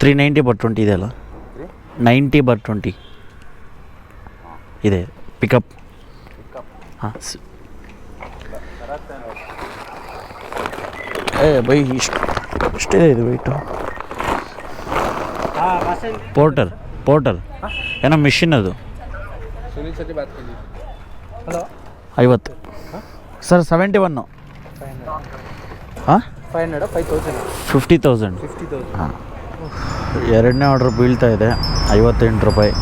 Three ninety ಬರ್ twenty ಇದೆ ಅಲ್ಲ ನೈಂಟಿ ಬರ್ ಟ್ವೆಂಟಿ ಇದೆ ಪಿಕಪ್ ಹಾಂ ಏ ಬೈ ಇಷ್ಟು ಇಷ್ಟೇ ಇದು ವೈಟು ಪೋರ್ಟಲ್ ಪೋರ್ಟಲ್ ಏನೋ ಮಿಷಿನ್ ಅದು. ಐವತ್ತು. ಸರ್ ಸೆವೆಂಟಿ ಒನ್ನು ಹಾಂ? Five hundred five thousand fifty thousand fifty thousand ಹಾಂ. ಎರಡನೇ ಆರ್ಡ್ರ್ ಬೀಳ್ತಾ ಇದೆ. ಐವತ್ತೆಂಟು ರೂಪಾಯಿ.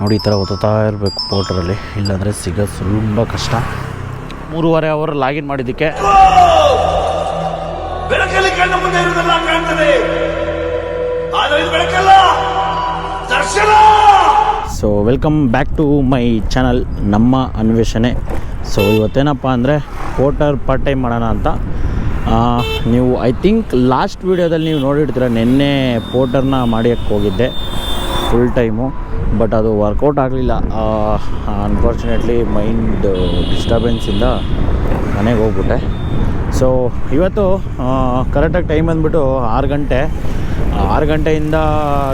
ನೋಡಿ ಈ ಥರ ಓದ್ತಾ ಇರಬೇಕು ಪೋಟ್ರಲ್ಲಿ ಇಲ್ಲಾಂದರೆ ಸಿಗೋದು ತುಂಬ ಕಷ್ಟ. ಮೂರುವರೆ ಅವರ್ ಲಾಗಿನ್ ಮಾಡಿದ್ದಕ್ಕೆ. ಬೆಳಕಲ್ಲಿ ಕಣ್ಣು ಮುಂದೆ ಇರುವುದೆಲ್ಲ ಕಾಣ್ತದೆ. ಆದರೆ ಇದು ಬೆಳಕಲ್ಲ. ದರ್ಶನ! So welcome back to my channel ನಮ್ಮ ಅನ್ವೇಷಣೆ. ಸೊ ಇವತ್ತೇನಪ್ಪ ಅಂದರೆ ಪೋಟರ್ ಪಾರ್ಟ್ ಟೈಮ್ ಮಾಡೋಣ ಅಂತ ನೀವು ಐ ಥಿಂಕ್ ಲಾಸ್ಟ್ ವೀಡಿಯೋದಲ್ಲಿ ನೀವು ನೋಡಿರ್ತೀರ, ನಿನ್ನೆ ಪೋರ್ಟರ್ನ ಮಾಡಿಯಕ್ಕೆ ಹೋಗಿದ್ದೆ ಫುಲ್ ಟೈಮು ಬಟ್ ಅದು ವರ್ಕೌಟ್ ಆಗಲಿಲ್ಲ. ಅನ್ಫಾರ್ಚುನೇಟ್ಲಿ ಮೈಂಡ್ ಡಿಸ್ಟರ್ಬೆನ್ಸಿಂದ ಮನೆಗೆ ಹೋಗ್ಬಿಟ್ಟೆ. ಸೊ ಇವತ್ತು ಕರೆಕ್ಟಾಗಿ ಟೈಮ್ ಬಂದುಬಿಟ್ಟು ಆರು ಗಂಟೆ. ಆರು ಗಂಟೆಯಿಂದ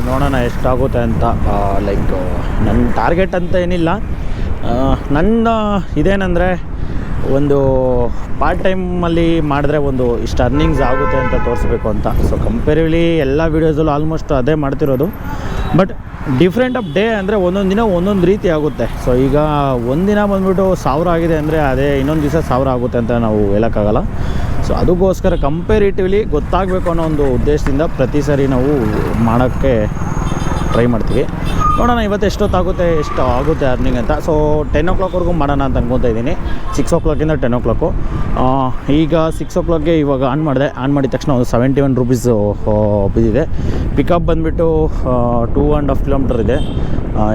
ನೋಡೋಣ ಎಷ್ಟಾಗುತ್ತೆ ಅಂತ ಲೈಕ್ ನನ್ನ ಟಾರ್ಗೆಟ್ ಅಂತ ಏನಿಲ್ಲ. ನನ್ನ ಇದೇನೆಂದರೆ ಒಂದು ಪಾರ್ಟ್ ಟೈಮಲ್ಲಿ ಮಾಡಿದ್ರೆ ಒಂದು ಇಷ್ಟು ಅರ್ನಿಂಗ್ಸ್ ಆಗುತ್ತೆ ಅಂತ ತೋರಿಸ್ಬೇಕು ಅಂತ. ಸೊ ಕಂಪೇರಿವ್ಲಿ ಎಲ್ಲ ವೀಡಿಯೋಸಲ್ಲೂ ಆಲ್ಮೋಸ್ಟ್ ಅದೇ ಮಾಡ್ತಿರೋದು. ಬಟ್ ಡಿಫ್ರೆಂಟ್ ಆಫ್ ಡೇ ಅಂದರೆ ಒಂದೊಂದು ದಿನ ಒಂದೊಂದು ರೀತಿ ಆಗುತ್ತೆ. ಸೊ ಈಗ ಒಂದಿನ ಬಂದುಬಿಟ್ಟು ಸಾವಿರ ಆಗಿದೆ ಅಂದರೆ ಅದೇ ಇನ್ನೊಂದು ದಿವಸ ಸಾವಿರ ಆಗುತ್ತೆ ಅಂತ ನಾವು ಹೇಳೋಕ್ಕಾಗಲ್ಲ. ಸೊ ಅದಕ್ಕೋಸ್ಕರ ಕಂಪೇರಿಟಿವ್ಲಿ ಗೊತ್ತಾಗಬೇಕು ಅನ್ನೋ ಒಂದು ಉದ್ದೇಶದಿಂದ ಪ್ರತಿ ಸರಿ ನಾವು ಮಾಡೋಕ್ಕೆ ಟ್ರೈ ಮಾಡ್ತೀವಿ. ನೋಡೋಣ ಇವತ್ತು ಎಷ್ಟೊತ್ತಾಗುತ್ತೆ ಎಷ್ಟು ಆಗುತ್ತೆ ಅರ್ನಿಂಗ್ ಅಂತ. ಸೊ ಟೆನ್ ಓ ಕ್ಲಾಕ್ವರೆಗೂ ಮಾಡೋಣ ಅಂತ ಅನ್ಕೊತಾ ಇದ್ದೀನಿ. ಸಿಕ್ಸ್ ಓ ಕ್ಲಾಕಿಂದ ಟೆನ್ ಓ ಕ್ಲಾಕು ಈಗ ಸಿಕ್ಸ್ ಓ ಕ್ಲಾಕ್ಗೆ ಇವಾಗ ಆನ್ ಮಾಡಿದೆ. ಆನ್ ಮಾಡಿದ ತಕ್ಷಣ ಒಂದು ಸೆವೆಂಟಿ ಒನ್ ರುಪೀಸು ಬಿದ್ದಿದೆ. ಪಿಕಪ್ ಬಂದುಬಿಟ್ಟು ಟೂ ಆ್ಯಂಡ್ ಹಾಫ್ ಕಿಲೋಮೀಟರ್ ಇದೆ.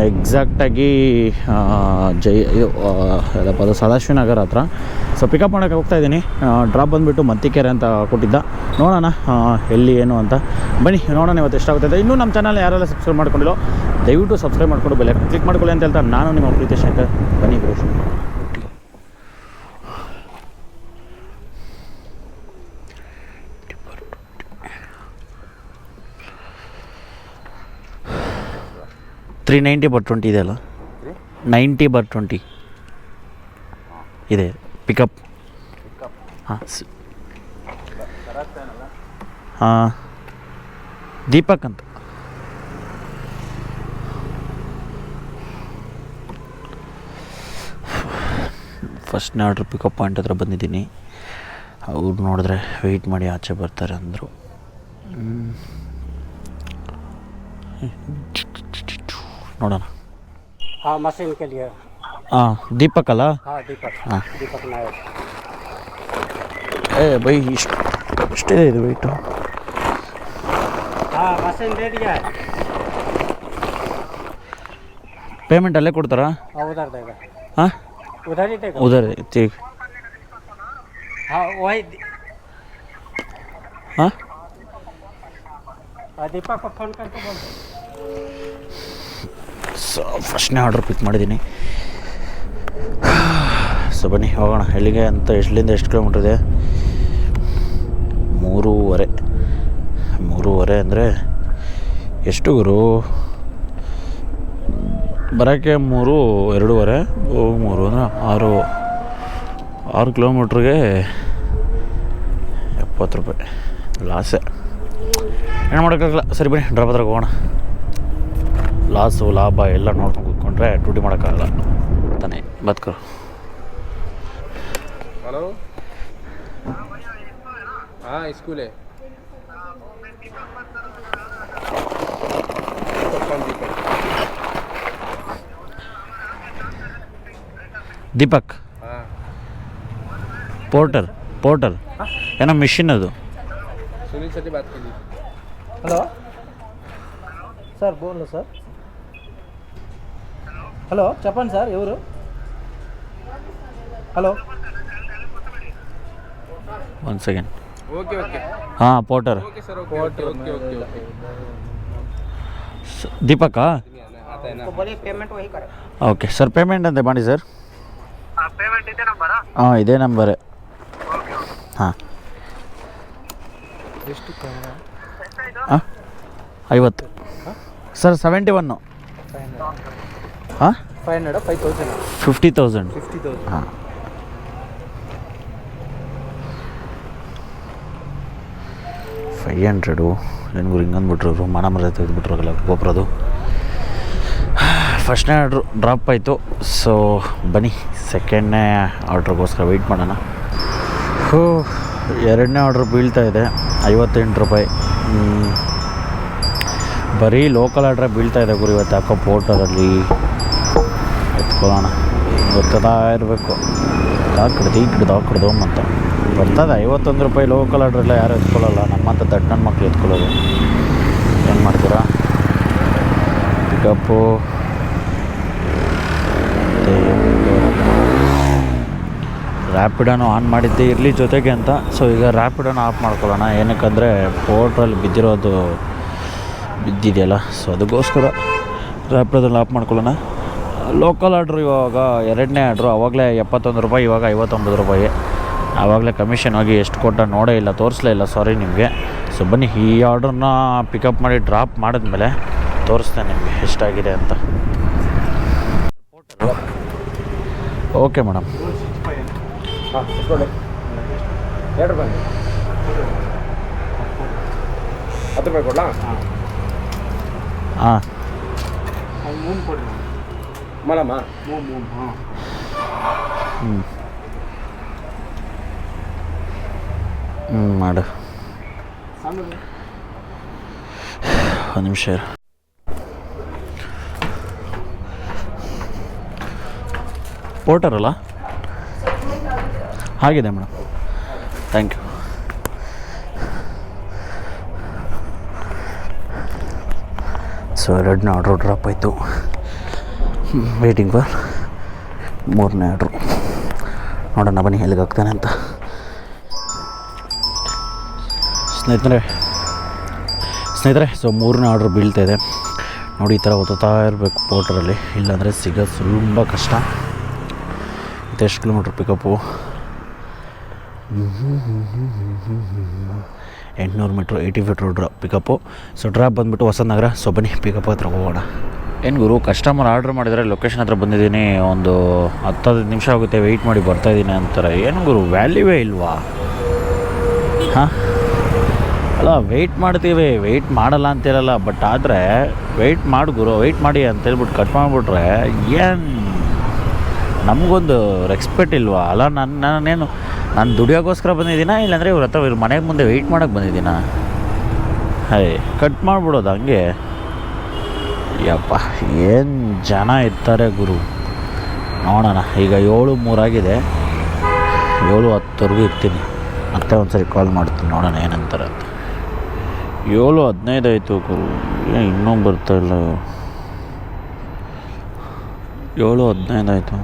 ಎಕ್ಸಾಕ್ಟಾಗಿ ಜೈ, ಇದು ಯಾವುದಪ್ಪ ಅದು, ಸದಾಶಿವನಗರ ಹತ್ರ. ಸೊ ಪಿಕಪ್ ಮಾಡೋಕ್ಕೆ ಹೋಗ್ತಾ ಇದ್ದೀನಿ. ಡ್ರಾಪ್ ಬಂದುಬಿಟ್ಟು ಮತ್ತಿಕೆರೆ ಅಂತ ಕೊಟ್ಟಿದ್ದ. ನೋಡೋಣ ಎಲ್ಲಿ, ಏನು ಅಂತ. ಬನ್ನಿ, ನೋಡೋಣ ಇವತ್ತು ಎಷ್ಟಾಗುತ್ತೆ ಇನ್ನೂ ನಮ್ಮ ಚಾನಲ್ ಯಾರೆಲ್ಲ ಸಬ್ಸ್ಕ್ರೈಬ್ ಮಾಡ್ಕೊಂಡಿಲ್ಲ ದಯವಿಟ್ಟು ಸಬ್ಸ್ಕ್ರೈಬ್ ಮಾಡ್ಕೊಂಡು ಬೆಲೆ ಕ್ಲಿಕ್ ಮಾಡ್ಕೊಳ್ಳಿ ಅಂತ ಹೇಳ್ತಾ ನಾನು ನಿಮ್ಮ ಪ್ರೀತಿ ಶಂಕರ್. ಬನ್ನಿ ಗುರು ತ್ರೀ ನೈಂಟಿ ಬರ್ ಟ್ವೆಂಟಿ ಇದೆ ಅಲ್ಲ? ನೈಂಟಿ ಬರ್ ಟ್ವೆಂಟಿ ಇದೆ. ಪಿಕಪ್ ಹಾಂ ಹಾಂ. ದೀಪಕ್ ಅಂತ. ಫಸ್ಟ್ನೇ ಆರ್ಡ್ರ್ ಪಿಕಪ್ ಪಾಯಿಂಟ್ ಹತ್ರ ಬಂದಿದ್ದೀನಿ ಅವ್ರು ನೋಡಿದ್ರೆ ವೆಯ್ಟ್ ಮಾಡಿ ಆಚೆ ಬರ್ತಾರೆ ಅಂದರು ನೋಡೋಣ हाँ मशीन के लिए ಹಾಂ ದೀಪಕ್ ಅಲ್ಲ हाँ दीपक हाँ। दीपक नायक ಏ ಬೈ ಇಷ್ಟು ಇಷ್ಟಿದೆ ಇದು ವೆಯ್ಟು हाँ मशीन दे दिया है ಪೇಮೆಂಟ್ ಅಲ್ಲೇ ಕೊಡ್ತಾರಾ हाँ उधर देगा ಹಾಂ उधर ही देगा ಉದರ್ ತೀಗ್ हाँ वही दी- ಹಾಂ हाँ, दीपक को फोन करके बोल दो ಸೊ ಫಸ್ಟ್ನೇ ಆರ್ಡ್ರ್ ಪಿಕ್ ಮಾಡಿದ್ದೀನಿ ಸೊ ಬನ್ನಿ ಹೋಗೋಣ ಎಲ್ಲಿಗೆ ಅಂತ ಎಷ್ಟಲಿಂದ ಎಷ್ಟು ಕಿಲೋಮೀಟ್ರ್ ಇದೆ ಮೂರುವರೆ ಮೂರುವರೆ ಅಂದರೆ ಎಷ್ಟು ಗುರು ಬರೋಕ್ಕೆ ಮೂರು ಎರಡೂವರೆ ಮೂರು ಅಂದರೆ ಆರು ಆರು ಕಿಲೋಮೀಟ್ರಿಗೆ ಎಪ್ಪತ್ತು ರೂಪಾಯಿ. ಲಾಸೇ. ಏನು ಮಾಡೋಕ್ಕಾಗಲ್ಲ. ಸರಿ ಬನ್ನಿ ಡ್ರಾಪ್ ಹತ್ರ ಹೋಗೋಣ. ಲಾಸು ಲಾಭ ಎಲ್ಲ ನೋಡ್ಕೊಂಡು ಕೂತ್ಕೊಂಡ್ರೆ ಡ್ಯೂಟಿ ಮಾಡೋಕ್ಕಾಗಲ್ಲ. ತಾನೇ ಬದುಕರು ಹಲೋ ಹಾಂ ಸ್ಕೂಲೇ. ದೀಪಕ್. ಪೋರ್ಟರ್ ಪೋರ್ಟಲ್ ಏನೋ ಮಿಷಿನ್ ಅದು. ಹಲೋ. ಸರ್ ಬೋನು ಸರ್. ಹಲೋ చెప్పండి ಸರ್ ಇವರು. Hello. One second okay okay ಹಾಂ porter sir okay sir payment ಅಂತ ಮಾಡಿ ಸರ್ ಪೇಮೆಂಟ್ ಇದೆ ನಂಬರಾ? ಹಾಂ ಇದೇ ನಂಬರೇ. ಹಾಂ. ಹಾಂ ಐವತ್ತು. Sir seventy one. ಹಾಂ? Five hundred five thousand. Fifty thousand. Fifty thousand. ಹಾಂ. Five hundred. ನನಗೂ ಹಿಂಗೆ ಅಂದ್ಬಿಟ್ರು ಮರ ಮರ್ಯಾದೆ ತೆಗೆದುಬಿಟ್ರಲ್ಲ ಗೊಬ್ಬರದು ಫಸ್ಟ್ನೇ ಆರ್ಡ್ರು ಡ್ರಾಪ್ ಆಯಿತು. ಸೊ ಬನ್ನಿ. ಸೆಕೆಂಡ್ನೇ ಆರ್ಡ್ರಿಗೋಸ್ಕರ ವೆಯ್ಟ್ ಮಾಡೋಣ. ಹೂ ಎರಡನೇ ಆರ್ಡ್ರ್ ಬೀಳ್ತಾ ಇದೆ ಐವತ್ತೆಂಟು ರೂಪಾಯಿ. ಬರೀ ಲೋಕಲ್ ಆರ್ಡ್ರೆ ಬೀಳ್ತಾ ಇದೆ ಗುರು ಇವತ್ತು ಯಾಕೋ ಪೋರ್ಟರಲ್ಲಿ ಎತ್ಕೊಳ್ಳೋಣ. ಗೊತ್ತದ ಇರಬೇಕು. ಹಾಕಿಡ್ದು ಕಡ್ದು ಈ ಗಿಡದ ಹಾಕಿಡ್ದು ಕಡ್ದು ಅಂತ ಬರ್ತದೆ ಐವತ್ತೊಂದು ರೂಪಾಯಿ ಲೋಕಲ್ ಆರ್ಡ್ರೆಲ್ಲ ಯಾರು ಎತ್ಕೊಳ್ಳಲ್ಲ. ನಮ್ಮಂಥ ದಡ್ಡನ ಮಕ್ಳು ಎತ್ಕೊಳ್ಳೋದು. ಏನು ಮಾಡ್ತೀರಾ? ಪಿಕಪ್ಪು ರ್ಯಾಪಿಡನ್ನು ಆನ್ ಮಾಡಿದ್ದೆ ಇರಲಿ ಜೊತೆಗೆ ಅಂತ. ಸೊ ಈಗ ರ್ಯಾಪಿಡನ್ನು ಆಫ್ ಮಾಡ್ಕೊಳ್ಳೋಣ. ಏನಕ್ಕಂದರೆ ಪೋರ್ಟ್ರಲ್ಲಿ ಬಿದ್ದಿರೋದು ಬಿದ್ದಿದೆಯಲ್ಲ? ಸೊ ಅದಕ್ಕೋಸ್ಕರ ರ್ಯಾಪಿಡೋದಲ್ಲಿ ಆಫ್ ಮಾಡ್ಕೊಳ್ಳೋಣ. ಲೋಕಲ್ ಆರ್ಡ್ರು ಇವಾಗ ಎರಡನೇ ಆರ್ಡ್ರು ಆವಾಗಲೇ ಎಪ್ಪತ್ತೊಂದು ರೂಪಾಯಿ, ಇವಾಗ ಐವತ್ತೊಂಬತ್ತು ರೂಪಾಯಿ. ಆವಾಗಲೇ ಕಮಿಷನ್ ಹೋಗಿ ಎಷ್ಟು ಕೊಟ್ಟ ನೋಡೇ ಇಲ್ಲ, ತೋರಿಸ್ಲೇ ಇಲ್ಲ ಸಾರಿ ನಿಮಗೆ. ಸೊ ಬನ್ನಿ, ಈ ಆರ್ಡ್ರನ್ನ ಪಿಕಪ್ ಮಾಡಿ ಡ್ರಾಪ್ ಮಾಡಿದ್ಮೇಲೆ ತೋರಿಸ್ತೇನೆ ನಿಮಗೆ ಎಷ್ಟಾಗಿದೆ ಅಂತ. ಓಕೆ ಮೇಡಮ್ ಹಾಂ ಇಟ್ಕೊಳ್ಳಿ ಎರಡು ರೂಪಾಯಿ ಹತ್ತು ರೂಪಾಯಿ ಕೊಡ್ಲಾ ಹಾಂ ಮೂನ್ ಕೊಡಿ ಮಾಡಮ್ಮ ಮೂನ್ ಮೂನ್ ಹಾಂ ಹ್ಞೂ ಹ್ಞೂ ಮಾಡು ಸಣ್ಣದು ಒಂದು ನಿಮಿಷ ಇರು ಪೋರ್ಟರ್ ಅಲ್ಲ ಆಗಿದೆ ಮೇಡಮ್. ಥ್ಯಾಂಕ್ ಯು ಸೊ ಎರಡನೇ ಆರ್ಡ್ರು ಡ್ರಾಪ್ ಆಯಿತು. ವೇಟಿಂಗ್ ಫಾರ್ ಮೂರನೇ ಆರ್ಡ್ರು ನೋಡೋಣ ಬನ್ನಿ ಎಲ್ಲಿಗೆ ಹೋಗ್ತಾನೆ ಅಂತ. ಸ್ನೇಹಿತರೆ ಸ್ನೇಹಿತರೆ ಸೊ ಮೂರನೇ ಆರ್ಡ್ರ್ ಬೀಳ್ತಾ ಇದೆ. ನೋಡಿ ಈ ಥರ ಓದ್ತಾ ಇರಬೇಕು ಪೋರ್ಟರಲ್ಲಿ ಇಲ್ಲಾಂದರೆ ಸಿಗೋದು ತುಂಬ ಕಷ್ಟ. ಇದೆಷ್ಟು ಕಿಲೋಮೀಟ್ರ್ ಪಿಕಪ್ಪು ಎಂಟುನೂರು metre eighty feet road pickup so drop ಬಂದುಬಿಟ್ಟು ಹೊಸನಗರ ಸೊ ಬನ್ನಿ ಪಿಕಪ್ ಹತ್ರ ಹೋಗೋಣ. ಏನು ಗುರು ಕಸ್ಟಮರ್ ಆರ್ಡ್ರ್ ಮಾಡಿದರೆ ಲೊಕೇಶನ್ ಹತ್ರ ಬಂದಿದ್ದೀನಿ. ಒಂದು ಹತ್ತು ಹದಿನೈದು ನಿಮಿಷ ಆಗುತ್ತೆ ವೆಯ್ಟ್ ಮಾಡಿ ಬರ್ತಾಯಿದ್ದೀನಿ ಅಂತಾರೆ. ಏನು ಗುರು ವ್ಯಾಲ್ಯೂವೇ ಇಲ್ವಾ? ಹಾಂ? ಅಲ್ಲ ವೆಯ್ಟ್ ಮಾಡ್ತೀವಿ ವೆಯ್ಟ್ ಮಾಡಲ್ಲ ಅಂತಿರಲ್ಲ ಬಟ್ ಆದರೆ ವೆಯ್ಟ್ ಮಾಡು ಗುರು ವೆಯ್ಟ್ ಮಾಡಿ ಅಂತೇಳ್ಬಿಟ್ಟು ಕಟ್ ಮಾಡಿಬಿಟ್ರೆ ಏನು? ನಮಗೊಂದು ರೆಸ್ಪೆಕ್ಟ್ ಇಲ್ವಾ? ಅಲ್ಲ, ನಾನು ನಾನೇನು ನಾನು ದುಡಿಯೋಕ್ಕೋಸ್ಕರ ಬಂದಿದ್ದೀನಾ? ಇಲ್ಲಾಂದರೆ ಇವ್ರ ಹತ್ರ ಇವ್ರ ಮನೆಗೆ ಮುಂದೆ ವೆಯ್ಟ್ ಮಾಡೋಕ್ಕೆ ಬಂದಿದ್ದೀನಾ? ಹೈ ಕಟ್ ಮಾಡಿಬಿಡೋದು ಹಂಗೆ. ಯಪ್ಪ, ಏನು ಜನ ಇರ್ತಾರೆ ಗುರು. ನೋಡೋಣ, ಈಗ ಏಳು ಮೂರಾಗಿದೆ. ಏಳು ಹತ್ತುವರೆಗೂ ಇರ್ತೀನಿ. ಮತ್ತೆ ಒಂದು ಸರಿ ಕಾಲ್ ಮಾಡ್ತೀನಿ, ನೋಡೋಣ ಏನಂತಾರೆ ಅಂತ. ಏಳು ಹದಿನೈದು ಆಯಿತು ಗುರು. ಇನ್ನೂ ಬರ್ತಾ ಇಲ್ಲ. ಏಳು ಹದಿನೈದು ಆಯಿತು.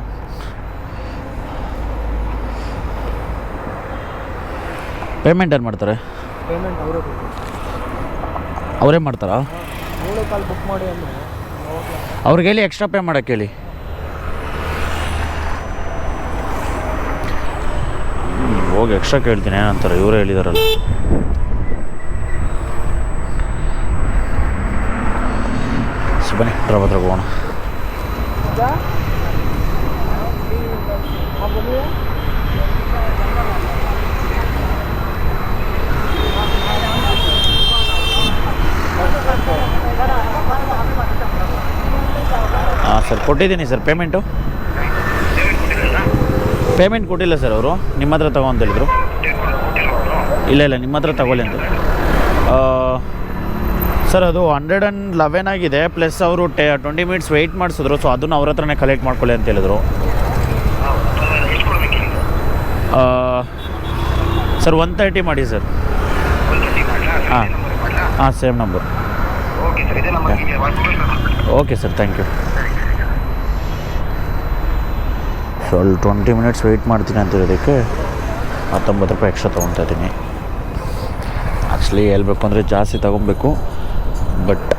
ಪೇಮೆಂಟ್ ಏನು ಮಾಡ್ತಾರೆ? ಪೇಮೆಂಟ್ ಅವರೇ ಅವರೇ ಮಾಡ್ತಾರಾ? ಏಳು ಕಾಲ್ ಬುಕ್ ಮಾಡಿ ಅಂದರೆ ಅವ್ರಿಗೆ ಹೇಳಿ ಎಕ್ಸ್ಟ್ರಾ ಪೇ ಮಾಡೋಕ್ಕೆ ಹೇಳಿ. ಹೋಗಿ ಎಕ್ಸ್ಟ್ರಾ ಕೇಳ್ತೀನಿ ಏನಂತಾರೆ ಇವರೇ ಹೇಳಿದಾರಲ್ಲ. ಸೊ ಬನ್ನಿ ಹತ್ರ ಹೋಗೋಣ. ಹಾಂ, ಸರ್, ಕೊಟ್ಟಿದ್ದೀನಿ ಸರ್ ಪೇಮೆಂಟು ಪೇಮೆಂಟ್ ಕೊಟ್ಟಿಲ್ಲ ಸರ್ ಅವರು. ನಿಮ್ಮ ಹತ್ರ ತಗೋ ಅಂತ ಹೇಳಿದರು. ಇಲ್ಲ ಇಲ್ಲ, ನಿಮ್ಮ ಹತ್ರ ತಗೊಳ್ಳಿ ಅಂತ ಸರ್, ಅದು ಹಂಡ್ರೆಡ್ ಆ್ಯಂಡ್ ಲೆವೆನ್ ಆಗಿದೆ ಪ್ಲಸ್ ಅವರು ಟೆ ಟ್ವೆಂಟಿ ಮಿನಿಟ್ಸ್ ವೆಯ್ಟ್ ಮಾಡಿಸಿದ್ರು ಸೊ ಅದನ್ನು ಅವ್ರ ಹತ್ರನೇ ಕಲೆಕ್ಟ್ ಮಾಡ್ಕೊಳ್ಳಿ ಅಂತ ಹೇಳಿದ್ರು. ಸರ್ ಒನ್ ತರ್ಟಿ ಮಾಡಿ ಸರ್. ಹಾಂ. ಹಾಂ same number okay sir thank you so ಅಲ್ಲಿ ಟ್ವೆಂಟಿ ಮಿನಿಟ್ಸ್ ವೆಯ್ಟ್ ಮಾಡ್ತೀನಿ ಅಂತ ಹೇಳೋದಕ್ಕೆ ಹತ್ತೊಂಬತ್ತು ರೂಪಾಯಿ ಎಕ್ಸ್ಟ್ರಾ ತೊಗೊತಾ ಇದ್ದೀನಿ. ಆ್ಯಕ್ಚುಲಿ ಹೇಳ್ಬೇಕು ಅಂದರೆ ಜಾಸ್ತಿ ತೊಗೊಬೇಕು ಬಟ್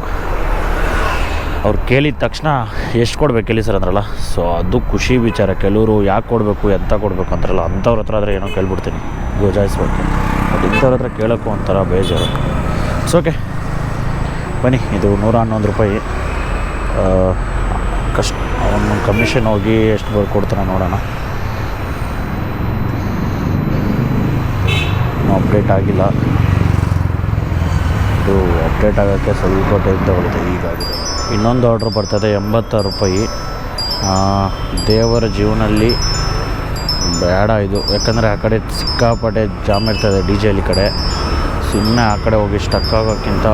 ಅವ್ರು ಕೇಳಿದ ತಕ್ಷಣ ಎಷ್ಟು ಕೊಡ್ಬೇಕು ಹೇಳಿ ಸರ್ ಅಂದ್ರಲ್ಲ? ಸೊ ಅದು ಖುಷಿ ವಿಚಾರ. ಕೆಲವರು ಯಾಕೆ ಕೊಡಬೇಕು ಎಂತ ಕೊಡಬೇಕು ಅಂತಾರಲ್ಲ ಅಂಥವ್ರ ಹತ್ರ ಆದರೆ ಏನೋ ಕೇಳ್ಬಿಡ್ತೀನಿ. ಗೋಜಾಯಿಸ್ಬೇಕು. ಬಟ್ ಇಂಥವ್ರ ಹತ್ರ ಕೇಳೋಕ್ಕೂ ಒಂಥರ ಬೇಜಾರು. ಸೊ ಓಕೆ ಬನ್ನಿ, ಇದು ನೂರ ಹನ್ನೊಂದು ರೂಪಾಯಿ ಕಷ್ಟ, ಅವನು ಕಮಿಷನ್ ಹೋಗಿ ಎಷ್ಟು ಬರ್ಕೊಡ್ತಾನೆ ನೋಡೋಣ. ಇನ್ನೂ ಅಪ್ಡೇಟ್ ಆಗಿಲ್ಲ. ಇದು ಅಪ್ಡೇಟ್ ಆಗೋಕ್ಕೆ ಸ್ವಲ್ಪ ಟೈಮ್ ತಗೊಳ್ಳುತ್ತೆ ಈಗ ಇನ್ನೊಂದು ಆರ್ಡ್ರ್ ಬರ್ತದೆ, ಎಂಬತ್ತಾರು ರೂಪಾಯಿ. ದೇವರ ಜೀವನಲ್ಲಿ ಬೇಡ ಇದು. ಯಾಕಂದರೆ ಆ ಕಡೆ ಸಿಕ್ಕಾಪಟ್ಟೆ ಜಾಮ್ ಇರ್ತದೆ ಡಿ ಈ ಕಡೆ. ಸುಮ್ಮನೆ ಆ ಕಡೆ ಹೋಗಿ ಸ್ಟಕ್ ಆಗೋಕ್ಕಿಂತ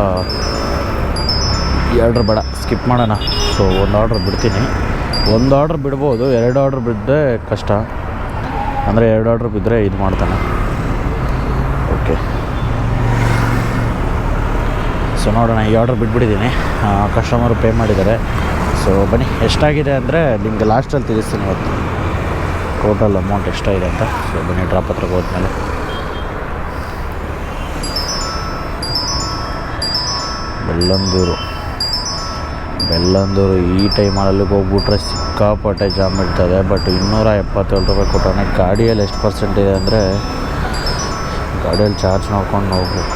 ಎರಡ್ರು ಆರ್ಡ್ರ್ ಬೇಡ ಸ್ಕಿಪ್ ಮಾಡೋಣ. ಸೊ ಒಂದು ಆರ್ಡ್ರ್ ಬಿಡ್ತೀನಿ. ಒಂದು ಆರ್ಡ್ರ್ ಬಿಡ್ಬೋದು, ಎರಡು ಆರ್ಡ್ರ್ ಬಿದ್ದರೆ ಕಷ್ಟ. ಅಂದರೆ ಎರಡು ಆರ್ಡ್ರ್ ಬಿದ್ದರೆ ಇದು ಮಾಡ್ತಾನೆ. ಓಕೆ ಸೊ ನೋಡೋಣ, ಈ ಆರ್ಡ್ರ್ ಬಿಟ್ಬಿಟ್ಟಿದ್ದೀನಿ ಕಸ್ಟಮರು ಪೇ ಮಾಡಿದ್ದಾರೆ. ಸೊ ಬನ್ನಿ, ಎಷ್ಟಾಗಿದೆ ಅಂದರೆ ನಿಮಗೆ ಲಾಸ್ಟಲ್ಲಿ ತಿಳಿಸ್ತೀನಿ ಇವತ್ತು. ಟೋಟಲ್ ಅಮೌಂಟ್ ಎಷ್ಟಾಗಿದೆ ಅಂತ. ಸೊ ಬನ್ನಿ ಡ್ರಾಪ್ ಹತ್ರಕ್ಕೆ ಹೋದ್ಮೇಲೆ. ಬೆಳ್ಳಂದೂರು. ಬೆಳ್ಳಂದೂರು ಈ ಟೈಮಲ್ಲಿ ಹೋಗ್ಬಿಟ್ರೆ ಸಿಕ್ಕಾಪಟ್ಟೆ ಜಾಮ್ ಇರ್ತದೆ ಬಟ್ ಇನ್ನೂರ ಎಪ್ಪತ್ತೇಳು ರೂಪಾಯಿ ಕೊಟ್ಟಾನೆ ಗಾಡಿಯಲ್ಲಿ ಎಷ್ಟು ಪರ್ಸೆಂಟ್ ಇದೆ ಅಂದರೆ ಗಾಡಿಯಲ್ಲಿ ಚಾರ್ಜ್ ನೋಡ್ಕೊಂಡು ಹೋಗ್ಬೇಕು.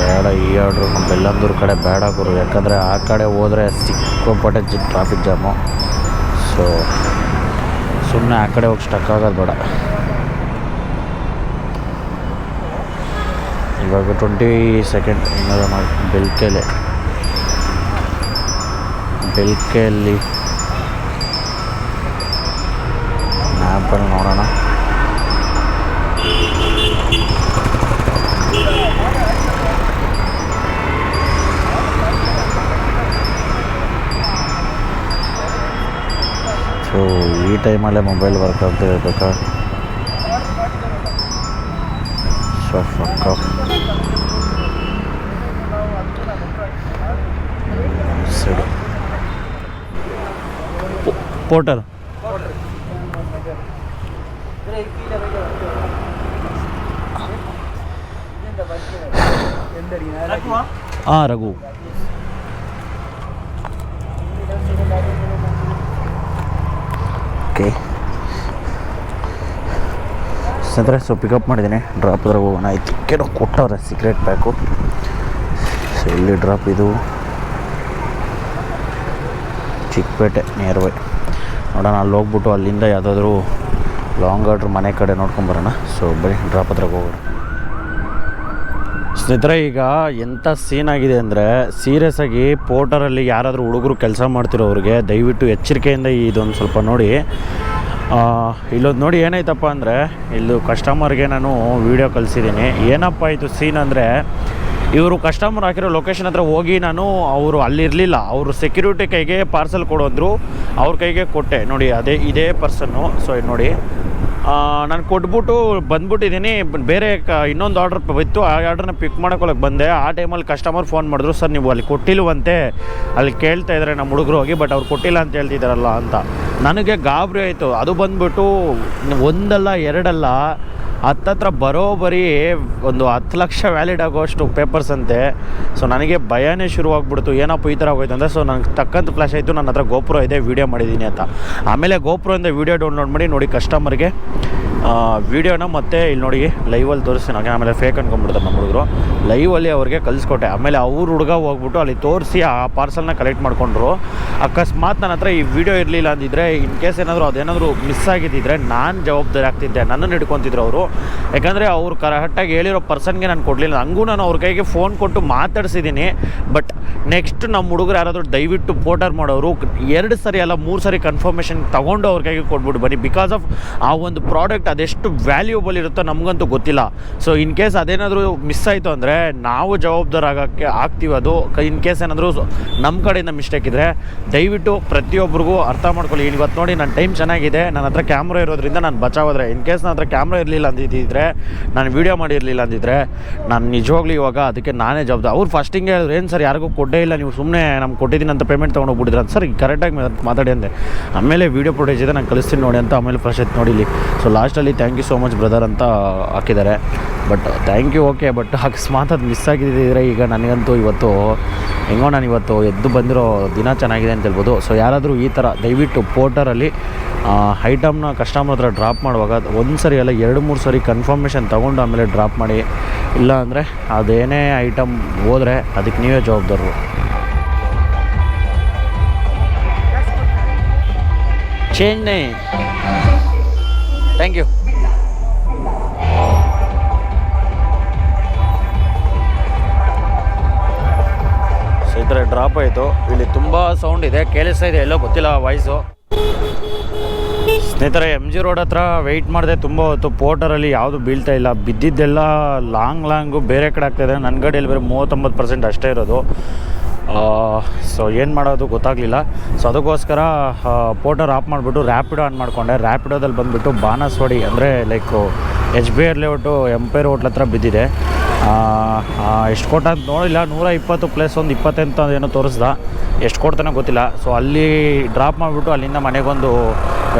ಬೇಡ, ಈ ಆರ್ಡ್ರು ಬೆಲ್ಲಂದೂರು ಕಡೆ ಬೇಡ ಗುರು. ಯಾಕಂದರೆ ಆ ಕಡೆ ಹೋದರೆ ಸಿಕ್ಕಾಪಟ್ಟೆ ಟ್ರಾಫಿಕ್ ಜಾಮು ಸೊ ಸುಮ್ಮನೆ ಆ ಕಡೆ ಹೋಗಿ ಸ್ಟಕ್ ಆಗೋದು ಬೇಡ. ಇವಾಗ ಟ್ವೆಂಟಿ ಸೆಕೆಂಡ್ ಇನ್ನೊಂದು ಮಾಡಿ ಬೆಲ್ಕೆಲೆ. ಬೆಲ್ಕೆಯಲ್ಲಿ ಮ್ಯಾಪಲ್ಲಿ ನೋಡೋಣ. ಸೊ ಈ ಟೈಮಲ್ಲೇ ಮೊಬೈಲ್ ವರ್ಕ್ ಆಗ್ತಿರ್ಬೇಕಾ ಸೊ ಪೋರ್ಟರ್ ಹಾಂ ರಘು. ಓಕೆ ಸ್ನೇಹಿತರೆ ಸೊ ಪಿಕಪ್ ಮಾಡಿದ್ದೀನಿ. ಡ್ರಾಪ್ ಅದ್ರಾಗ ಹೋಗೋಣ. ಏನೋ ಕೊಟ್ಟವ್ರೆ ಸೀಕ್ರೆಟ್ ಪ್ಯಾಕು ಸೊ ಇಲ್ಲಿ ಡ್ರಾಪ್ ಇದು? ಚಿಕ್ಕಪೇಟೆ ನಿಯರ್ ಬೈ ನೋಡೋಣ, ಅಲ್ಲಿ ಹೋಗ್ಬಿಟ್ಟು ಅಲ್ಲಿಂದ ಯಾವುದಾದ್ರೂ ಲಾಂಗ್ ಆರ್ಡ್ರ್ ಮನೆ ಕಡೆ ನೋಡ್ಕೊಂಬರೋಣ ಸೊ ಬರೀ ಡ್ರಾಪ್ ಹತ್ರಕ್ಕೆ ಹೋಗೋಣ. ಸ್ನೇಹಿತರೆ, ಈಗ ಎಂಥ ಸೀನ್ ಆಗಿದೆ ಅಂದರೆ ಸೀರಿಯಸ್ ಆಗಿ ಪೋರ್ಟರಲ್ಲಿ ಯಾರಾದರೂ ಹುಡುಗರು ಕೆಲಸ ಮಾಡ್ತಿರೋರಿಗೆ ದಯವಿಟ್ಟು ಎಚ್ಚರಿಕೆಯಿಂದ ಇದೊಂದು ಸ್ವಲ್ಪ ನೋಡಿ. ಇಲ್ಲೊಂದು ನೋಡಿ ಏನಾಯ್ತಪ್ಪ ಅಂದರೆ ಇಲ್ಲೂ ಕಸ್ಟಮರ್ಗೆ ನಾನು ವೀಡಿಯೋ ಕಳಿಸಿದ್ದೀನಿ ಏನಪ್ಪ ಇದು ಸೀನ್ ಅಂದರೆ ಇವರು ಕಸ್ಟಮರ್ ಹಾಕಿರೋ ಲೊಕೇಶನ್ ಹತ್ರ ಹೋಗಿ ನಾನು ಅವರು ಅಲ್ಲಿರಲಿಲ್ಲ. ಅವರು ಸೆಕ್ಯೂರಿಟಿ ಕೈಗೆ ಪಾರ್ಸಲ್ ಕೊಡೋದ್ರು. ಅವ್ರ ಕೈಗೆ ಕೊಟ್ಟೆ. ನೋಡಿ, ಅದೇ, ಇದೇ ಪರ್ಸನ್ನು ಸೊ ನೋಡಿ. ನಾನು ಕೊಟ್ಬಿಟ್ಟು ಬಂದ್ಬಿಟ್ಟಿದ್ದೀನಿ ಬೇರೆ ಕ, ಇನ್ನೊಂದು ಆರ್ಡ್ರ್ ಇತ್ತು ಆ ಆರ್ಡ್ರನ್ನ ಪಿಕ್ ಮಾಡ್ಕೊಳಕ್ಕೆ ಬಂದೆ. ಆ ಟೈಮಲ್ಲಿ ಕಸ್ಟಮರ್ ಫೋನ್ ಮಾಡಿದ್ರು, ಸರ್, ನೀವು ಅಲ್ಲಿ ಕೊಟ್ಟಿಲ್ವಂತೆ. ಅಲ್ಲಿ ಕೇಳ್ತಾ ಇದ್ದಾರೆ ನಮ್ಮ ಹುಡುಗರು ಹೋಗಿ ಬಟ್ ಅವ್ರು ಕೊಟ್ಟಿಲ್ಲ ಅಂತ ಹೇಳ್ತಿದ್ದಾರಲ್ಲ ಅಂತ. ನನಗೆ ಗಾಬರಿ ಆಯಿತು. ಅದು ಬಂದ್ಬಿಟ್ಟು ಒಂದಲ್ಲ, ಎರಡಲ್ಲ ಹತ್ತತ್ರ ಬರೋಬರಿ ಒಂದು ಹತ್ತು ಲಕ್ಷ ವ್ಯಾಲಿಡ್ ಆಗೋಷ್ಟು ಪೇಪರ್ಸ್ ಅಂತೆ. ಸೊ ನನಗೆ ಭಯನೇ ಶುರುವಾಗ್ಬಿಡ್ತು. ಏನಪ್ಪ ಈ ಥರ ಹೋಯ್ತು ಅಂದರೆ ಸೊ ನನಗೆ ತಕ್ಕಂತ ಫ್ಲಾಶ್ ಆಯಿತು. ನನ್ನ ಹತ್ರ ಗೋಪುರ ಇದೆ ವೀಡಿಯೋ ಮಾಡಿದ್ದೀನಿ ಅಂತ. ಆಮೇಲೆ ಗೋಪುರದಿಂದ ವೀಡಿಯೋ ಡೌನ್ಲೋಡ್ ಮಾಡಿ ನೋಡಿ ಕಸ್ಟಮರ್ಗೆ ವೀಡಿಯೋನ ಮತ್ತೆ ಇಲ್ಲಿ ನೋಡಿ ಲೈವಲ್ಲಿ ತೋರಿಸ್ತೀನಿ. ನನಗೆ ಆಮೇಲೆ ಫೇಕ್ ಅನ್ಕೊಂಡ್ಬಿಡ್ತಾರೆ ನಮ್ಮ ಹುಡುಗರು. ಲೈವಲ್ಲಿ ಅವ್ರಿಗೆ ಕಲಿಸ್ಕೊಟ್ಟೆ. ಆಮೇಲೆ ಅವ್ರ ಹುಡುಗ ಹೋಗ್ಬಿಟ್ಟು ಅಲ್ಲಿ ತೋರಿಸಿ ಆ ಪಾರ್ಸಲ್ನ ಕಲೆಕ್ಟ್ ಮಾಡಿಕೊಂಡ್ರು. ಅಕಸ್ಮಾತ್ ನನ್ನ ಹತ್ರ ಈ ವಿಡಿಯೋ ಇರಲಿಲ್ಲ ಅಂದಿದ್ರೆ ಇನ್ ಕೇಸ್ ಏನಾದರೂ ಅದೇನಾದರೂ ಮಿಸ್ ಆಗಿದ್ದಿದ್ರೆ ನಾನು ಜವಾಬ್ದಾರಿ ಆಗ್ತಿದ್ದೆ. ನನ್ನನ್ನು ಹಿಡ್ಕೊತಿದ್ರು ಅವರು. ಯಾಕಂದರೆ ಅವ್ರು ಕರೆಕ್ಟಾಗಿ ಹೇಳಿರೋ ಪರ್ಸನ್ಗೆ ನಾನು ಕೊಡಲಿಲ್ಲ. ಹಂಗೂ ನಾನು ಅವ್ರ ಕೈಗೆ ಫೋನ್ ಕೊಟ್ಟು ಮಾತಾಡ್ಸಿದ್ದೀನಿ. ಬಟ್ ನೆಕ್ಸ್ಟ್ ನಮ್ಮ ಹುಡುಗರು ಯಾರಾದರೂ ದಯವಿಟ್ಟು ಪೋರ್ಟರ್ ಮಾಡೋರು, ಎರಡು ಸರಿ ಅಲ್ಲ, ಮೂರು ಸರಿ ಕನ್ಫರ್ಮೇಷನ್ ತೊಗೊಂಡು ಅವ್ರ ಕೈಗೆ ಕೊಟ್ಬಿಟ್ಟು ಬನ್ನಿ. ಬಿಕಾಸ್ ಆಫ್ ಆ ಒಂದು ಪ್ರಾಡಕ್ಟ್ ಅದೆಷ್ಟು ವ್ಯಾಲ್ಯೂಬಲ್ ಇರುತ್ತೋ ನಮಗಂತೂ ಗೊತ್ತಿಲ್ಲ. ಸೊ ಇನ್ ಕೇಸ್ ಅದೇನಾದರೂ ಮಿಸ್ ಆಯಿತು ಅಂದರೆ ನಾವು ಜವಾಬ್ದಾರ ಆಗೋಕ್ಕೆ ಆಗ್ತೀವಿ ಅದು. ಇನ್ ಕೇಸ್ ಏನಾದರೂ ನಮ್ಮ ಕಡೆಯಿಂದ ಮಿಸ್ಟೇಕ್ ಇದ್ದರೆ ದಯವಿಟ್ಟು ಪ್ರತಿಯೊಬ್ಬರಿಗೂ ಅರ್ಥ ಮಾಡ್ಕೊಳ್ಳಿ. ಇವತ್ತು ನೋಡಿ ನನ್ನ ಟೈಮ್ ಚೆನ್ನಾಗಿದೆ. ನನ್ನ ಹತ್ರ ಕ್ಯಾಮ್ರಾ ಇರೋದ್ರಿಂದ ನಾನು ಬಚಾವಾದ್ರೆ ಇನ್ ಕೇಸ್ ನನ್ನ ಹತ್ರ ಕ್ಯಾಮ್ರಾ ಇರಲಿಲ್ಲ ಅಂದಿದ್ದಿದ್ರೆ ನಾನು ವೀಡಿಯೋ ಮಾಡಿರಲಿಲ್ಲ ಅಂದಿದ್ರೆ, ನಾನು ನಿಜವಾಗ್ಲೂ ಇವಾಗ ಅದಕ್ಕೆ ನಾನೇ ಜವಾಬ್ದಾರಿ ಅವ್ರು ಫಸ್ಟಿಂಗ್ ಹೇಳಿದ್ರು, ಏನು ಸರ್, ಯಾರಿಗೂ ಕೊಟ್ಟೇ ಇಲ್ಲ, ನೀವು ಸುಮ್ಮನೆ ನಮ್ಗೆ ಕೊಟ್ಟಿದ್ದೀನಿ ಅಂತ ಪೇಮೆಂಟ್ ತೊಗೊಂಡೋಗ್ಬಿಟ್ಟಿದ್ರೆ ಅಂತ ಸರ್ ಕರೆಕ್ಟಾಗಿ ಮಾತಾಡಿ ಅಂದೆ. ಆಮೇಲೆ ವೀಡಿಯೋ ಫುಟೇಜ್ ಇದೆ, ನಾನು ಕಳಿಸ್ತೀನಿ ನೋಡಿ ಅಂತ ಆಮೇಲೆ ಫ್ರೆಶ್ ಆಯ್ತು ನೋಡಿಲಿ ಸೊ ಲಾಸ್ಟಲ್ಲಿ thank you so much brother ಅಂತ ಹಾಕಿದ್ದಾರೆ. But thank you okay but ಅಕಸ್ಮಾತ್ ಅದು ಮಿಸ್ ಆಗಿದ್ದಿದ್ರೆ ಈಗ ನನಗಂತೂ ಇವತ್ತು ಹೆಂಗೋ ನಾನು ಇವತ್ತು ಎದ್ದು ಬಂದಿರೋ ದಿನ ಚೆನ್ನಾಗಿದೆ ಅಂತ ಹೇಳ್ಬೋದು. ಸೊ ಯಾರಾದರೂ ಈ ಥರ ದಯವಿಟ್ಟು ಪೋರ್ಟರಲ್ಲಿ ಐಟಮ್ನ ಕಸ್ಟಮರ್ ಹತ್ರ ಡ್ರಾಪ್ ಮಾಡುವಾಗ ಒಂದು ಸರಿ ಅಲ್ಲ ಎರಡು, ಮೂರು ಸರಿ ಕನ್ಫರ್ಮೇಷನ್ ತೊಗೊಂಡು ಆಮೇಲೆ ಡ್ರಾಪ್ ಮಾಡಿ. ಇಲ್ಲ ಅಂದರೆ ಅದೇನೇ ಐಟಮ್ ಹೋದರೆ ಅದಕ್ಕೆ ನೀವೇ ಜವಾಬ್ದಾರರು. ಚೇಂಜ್ ನೈ. ಥ್ಯಾಂಕ್ ಯು ಡ್ರಾಪ್ ಆಯಿತು. ಇಲ್ಲಿ ತುಂಬ ಸೌಂಡ್ ಇದೆ. ಕೇಳಿಸ್ತಾ ಇದೆ ಎಲ್ಲೋ ಗೊತ್ತಿಲ್ಲ ವಾಯ್ಸು ಸ್ನೇಹಿತರೆ ಎಂ ಜಿ ರೋಡ್ ಹತ್ರ ವೆಯ್ಟ್ ಮಾಡಿದೆ ತುಂಬ ಹೊತ್ತು. ಪೋರ್ಟರಲ್ಲಿ ಯಾವುದು ಬೀಳ್ತಾ ಇಲ್ಲ. ಬಿದ್ದಿದ್ದೆಲ್ಲ ಲಾಂಗ್ ಲಾಂಗು ಬೇರೆ ಕಡೆ ಆಗ್ತಾಯಿದೆ ನನ್ನ ಗಾಡಿಯಲ್ಲಿ ಬೇರೆ ಮೂವತ್ತೊಂಬತ್ತು ಪರ್ಸೆಂಟ್ ಅಷ್ಟೇ ಇರೋದು. ಸೊ ಏನು ಮಾಡೋದು ಗೊತ್ತಾಗಲಿಲ್ಲ. ಸೊ ಅದಕ್ಕೋಸ್ಕರ ಪೋರ್ಟರ್ ಆಫ್ ಮಾಡಿಬಿಟ್ಟು ರ್ಯಾಪಿಡೋ ಆನ್ ಮಾಡಿಕೊಂಡೆ. ರ್ಯಾಪಿಡೋದಲ್ಲಿ ಬಂದುಬಿಟ್ಟು ಬಾನಸ್ವಾಡಿ ಅಂದರೆ like H B R layout Empire hotel ಹತ್ರ ಬಿದ್ದಿದೆ. ಎಷ್ಟು ಕೊಟ್ಟ ಅಂತ ನೋಡಿಲ್ಲ, ನೂರ ಇಪ್ಪತ್ತು ಪ್ಲಸ್ ಒಂದು ಇಪ್ಪತ್ತೆಂತ ಏನೋ ತೋರಿಸ್ದ. ಎಷ್ಟು ಕೊಡ್ತಾನೆ ಗೊತ್ತಿಲ್ಲ. ಸೊ ಅಲ್ಲಿ ಡ್ರಾಪ್ ಮಾಡಿಬಿಟ್ಟು ಅಲ್ಲಿಂದ ಮನೆಗೊಂದು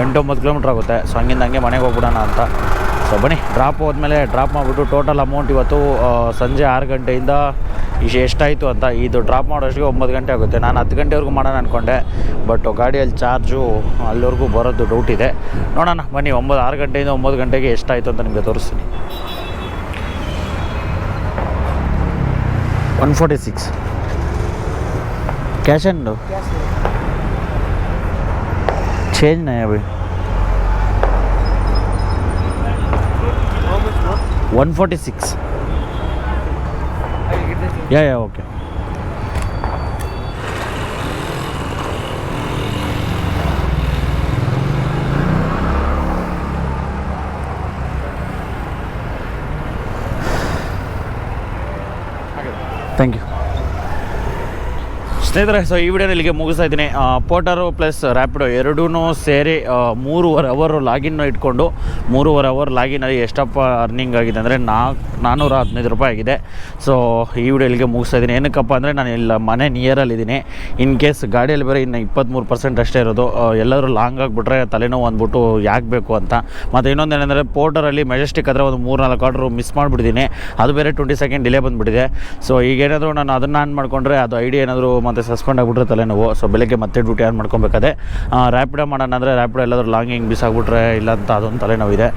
ಎಂಟೊಂಬತ್ತು ಕಿಲೋಮೀಟ್ರ್ ಆಗುತ್ತೆ. ಸೊ ಹಂಗಿಂದ ಹಂಗೆ ಮನೆಗೆ ಹೋಗ್ಬಿಡೋಣ ಅಂತ. ಸೊ ಬನ್ನಿ ಡ್ರಾಪ್ ಹೋದ್ಮೇಲೆ ಡ್ರಾಪ್ ಮಾಡಿಬಿಟ್ಟು ಟೋಟಲ್ ಅಮೌಂಟ್ ಇವತ್ತು ಸಂಜೆ ಆರು ಗಂಟೆಯಿಂದ ಇಷ್ಟು ಎಷ್ಟಾಯಿತು ಅಂತ. ಇದು ಡ್ರಾಪ್ ಮಾಡೋಷ್ಟಿಗೆ ಒಂಬತ್ತು ಗಂಟೆ ಆಗುತ್ತೆ. ನಾನು ಹತ್ತು ಗಂಟೆವರೆಗೂ ಮಾಡೋಣ ಅಂದ್ಕೊಂಡೆ ಬಟ್ ಗಾಡಿಯಲ್ಲಿ ಚಾರ್ಜು ಅಲ್ಲಿವರೆಗೂ ಬರೋದು ಡೌಟ್ ಇದೆ. ನೋಡೋಣ, ಬನ್ನಿ, ಒಂಬತ್ತು, ಆರು ಗಂಟೆಯಿಂದ ಒಂಬತ್ತು ಗಂಟೆಗೆ ಎಷ್ಟಾಯಿತು ಅಂತ ನಿಮಗೆ ತೋರಿಸ್ತೀನಿ. One forty six cash and low change नहीं है अभी। One forty six yeah yeah okay thank you ಸ್ನೇಹಿತರೆ ಸೊ ಈ ವಿಡಿಯೋನ ಇಲ್ಲಿಗೆ ಮುಗಿಸ್ತಾ ಇದ್ದೀನಿ. ಪೋಟರು ಪ್ಲಸ್ ರ್ಯಾಪಿಡೋ ಎರಡೂ ಸೇರಿ ಮೂರುವರೆ ಅವರು ಲಾಗಿನ್ ಇಟ್ಕೊಂಡು, ಮೂರುವರೆ ಅವರ್ ಲಾಗಿನ್ ಆಗಿ ಎಷ್ಟಪ್ಪ ಅರ್ನಿಂಗ್ ಆಗಿದೆ ಅಂದರೆ ನಾಲ್ಕು ನಾನ್ನೂರ ಹದಿನೈದು ರೂಪಾಯಿ ಆಗಿದೆ. ಸೊ ಈ ವಿಡಿಯೋ ಇಲ್ಲಿಗೆ ಮುಗಿಸ್ತಾ ಇದ್ದೀನಿ. ಏನಕ್ಕಪ್ಪ ಅಂದರೆ ನಾನು ಇಲ್ಲ, ಮನೆ ನಿಯರಲ್ಲಿದ್ದೀನಿ ಇನ್ ಕೇಸ್ ಗಾಡಿಯಲ್ಲಿ ಬೇರೆ ಇನ್ನು ಇಪ್ಪತ್ತ್ಮೂರು ಪರ್ಸೆಂಟ್ ಅಷ್ಟೇ ಇರೋದು ಎಲ್ಲರೂ ಲಾಂಗ್ ಆಗಿಬಿಟ್ರೆ ತಲೆನೋವು ಅಂದ್ಬಿಟ್ಟು ಯಾಕೆ ಬೇಕು ಅಂತ. ಮತ್ತು ಇನ್ನೊಂದು ಏನಂದರೆ ಪೋರ್ಟರಲ್ಲಿ ಮೆಜೆಸ್ಟಿಕ್ ಆದರೆ ಒಂದು ಮೂರು ನಾಲ್ಕು ಆರ್ಡ್ರು ಮಿಸ್ ಮಾಡಿಬಿಟ್ಟಿದ್ದೀನಿ. ಅದು ಬೇರೆ ಟ್ವೆಂಟಿ ಸೆಕೆಂಡ್ ಡಿಲೇ ಬಂದುಬಿಟ್ಟಿದೆ. ಸೊ ಈಗೇನಾದರೂ ನಾನು ಅದನ್ನು ಆನ್ ಮಾಡಿಕೊಂಡ್ರೆ, ಅದು ಐಡಿ ಏನಾದರೂ ಮತ್ತೆ ಸಸ್ಪೆಂಡ್ ಆಗಿಬಿಟ್ರೆ ತಲೆನೋವು. ಸೊ ಬೆಳಗ್ಗೆ ಮತ್ತೆ ಡ್ಯೂಟಿ ಆನ್ ಮಾಡ್ಕೊಬೇಕಾದೆ ರ್ಯಾಪಿಡೋ ಮಾಡೋಣ ಅಂದರೆ ರ್ಯಾಪಿಡೋ ಎಲ್ಲಾದರೂ ಲಾಗಿಂಗ್ ಮಿಸ್ ಆಗಿಬಿಟ್ರೆ ಇಲ್ಲ ಅಂತ ಅದೊಂದು ತಲೆನೋವಿದೆ.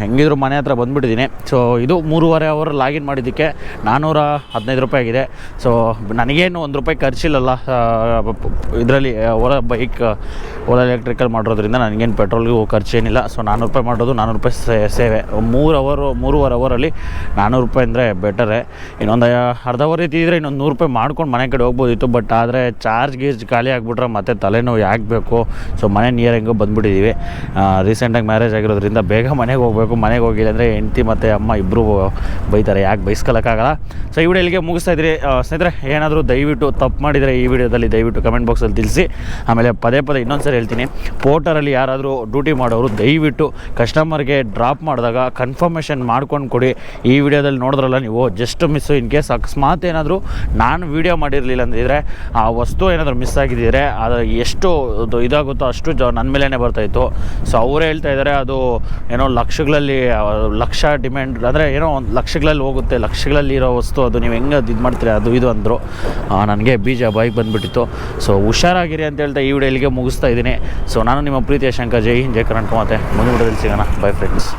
ಹೆಂಗಿದ್ರು ಮನೆ ಹತ್ರ ಬಂದುಬಿಟ್ಟಿದ್ದೀನಿ ಸೊ ಇದು ಮೂರುವರೆ ಅವರ್ ಲಾಗಿನ್ ಮಾಡಿದ್ದಕ್ಕೆ ನಾನ್ನೂರ ಹದಿನೈದು ರೂಪಾಯಿ ಆಗಿದೆ. ಸೊ ನನಗೇನು ಒಂದು ರೂಪಾಯಿ ಖರ್ಚಿಲ್ಲಲ್ಲ. ಇದರಲ್ಲಿ ಓಲಾ ಬೈಕ್ ಓಲಾ ಎಲೆಕ್ಟ್ರಿಕಲ್ ಮಾಡಿರೋದ್ರಿಂದ ನನಗೇನು ಪೆಟ್ರೋಲ್ಗೂ ಖರ್ಚೇನಿಲ್ಲ. ಸೊ ನಾನ್ನೂರು ರೂಪಾಯಿ ಮಾಡೋದು ನಾನ್ನೂರು ರೂಪಾಯಿ ಸೇವೆ. ಮೂರು ಅವರು ಮೂರುವರೆ ಅವರಲ್ಲಿ ನಾನ್ನೂರು ರೂಪಾಯಿ ಅಂದರೆ ಬೆಟರೇ ಇನ್ನೊಂದು ಅರ್ಧ ಅವರ್ ಇದ್ದಿದ್ರೆ ಇನ್ನೊಂದು ನೂರು ರೂಪಾಯಿ ಮಾಡ್ಕೊಂಡು ಮನೆ ಕಡೆ ಹೋಗ್ಬೋದಿತ್ತು ಬಟ್ ಆದರೆ ಚಾರ್ಜ್ ಗೀರ್ಜ್ ಖಾಲಿ ಆಗಿಬಿಟ್ರೆ ಮತ್ತೆ ತಲೆನೋವು ಯಾಕೆ ಬೇಕು? ಸೊ ಮನೆ ನಿಯರ್ ಹೆಂಗೋ ಬಂದುಬಿಟ್ಟಿದ್ದೀವಿ ರೀಸೆಂಟಾಗಿ ಮ್ಯಾರೇಜ್ ಆಗಿರೋದ್ರಿಂದ ಬೇಗ ಮನೆಗೆ ಹೋಗಬೇಕು. ಮನೆಗೆ ಹೋಗಿಲ್ಲ ಅಂದರೆ ಹೆಂಡ್ತಿ ಮತ್ತು ಅಮ್ಮ ಇಬ್ಬರು ಬೈತಾರೆ. ಯಾಕೆ ಬೈಸ್ಕೊಳಕ್ಕಾಗಲ್ಲ ಸೊ ಈ ವಿಡಿಯೋ ಇಲ್ಲಿಗೆ ಮುಗಿಸ್ತಾ ಇದ್ರಿ. ಸ್ನೇಹಿತರೆ, ಏನಾದರೂ ದಯವಿಟ್ಟು ತಪ್ಪು ಮಾಡಿದರೆ ಈ ವಿಡಿಯೋದಲ್ಲಿ ದಯವಿಟ್ಟು ಕಮೆಂಟ್ ಬಾಕ್ಸಲ್ಲಿ ತಿಳಿಸಿ. ಆಮೇಲೆ ಪದೇ ಪದೇ ಇನ್ನೊಂದು ಸರಿ ಹೇಳ್ತೀನಿ ಪೋರ್ಟರಲ್ಲಿ ಯಾರಾದರೂ ಡ್ಯೂಟಿ ಮಾಡೋರು, ದಯವಿಟ್ಟು ಕಸ್ಟಮರ್ಗೆ ಡ್ರಾಪ್ ಮಾಡಿದಾಗ ಕನ್ಫರ್ಮೇಷನ್ ಮಾಡ್ಕೊಂಡು ಕೊಡಿ. ಈ ವಿಡಿಯೋದಲ್ಲಿ ನೋಡಿದ್ರಲ್ಲ ನೀವು? ಜಸ್ಟ್ ಮಿಸ್ಸು ಇನ್ ಕೇಸ್ ಅಕಸ್ಮಾತ್ ಏನಾದರೂ ನಾನು ವೀಡಿಯೋ ಮಾಡಿರಲಿಲ್ಲ ಅಂದಿದ್ರೆ ಆ ವಸ್ತು ಏನಾದರೂ ಮಿಸ್ ಆಗಿದ್ದರೆ, ಅದು ಎಷ್ಟು ಇದಾಗುತ್ತೋ ಅಷ್ಟು ಜ ನನ್ನ ಮೇಲೇ ಬರ್ತಾಯಿತ್ತು ಸೊ ಅವರೇ ಹೇಳ್ತಾ ಇದ್ದಾರೆ ಅದು ಏನೋ ಲಕ್ಷಗಳಲ್ಲಿ ಲಕ್ಷ ಡಿಮ್ಯಾಂಡ್ ಅಂದರೆ ಏನೋ ಒಂದು ಲಕ್ಷಗಳಲ್ಲಿ ಹೋಗುತ್ತೆ, ಲಕ್ಷಗಳಲ್ಲಿ ಇರೋ ವಸ್ತು, ಅದು ನೀವು ಹೆಂಗೆ ಅದು ಇದು ಮಾಡ್ತೀರಿ, ಅದು ಇದು ಅಂದರು. ನನಗೆ ಬೀಜ ಬೈಕ್ ಬಂದುಬಿಟ್ಟಿತ್ತು. ಸೊ ಹುಷಾರಾಗಿರಿ ಅಂತ ಹೇಳ್ತಾ ಈ ವಿಡಿಯೋ ಇಲ್ಲಿಗೆ ಮುಗಿಸ್ತಾ ಇದ್ದೀನಿ. ಸೊ ನಾನು ನಿಮ್ಮ ಪ್ರೀತಿಯ ಶಂಕರ್, ಜೈ ಹಿಂದ್, ಜೈ ಕರ್ನಾಟಕ ಮತ್ತೆ ಮುಂದಿನ ವಿಡಿಯೋದಲ್ಲಿ ಸಿಗೋಣ. By friends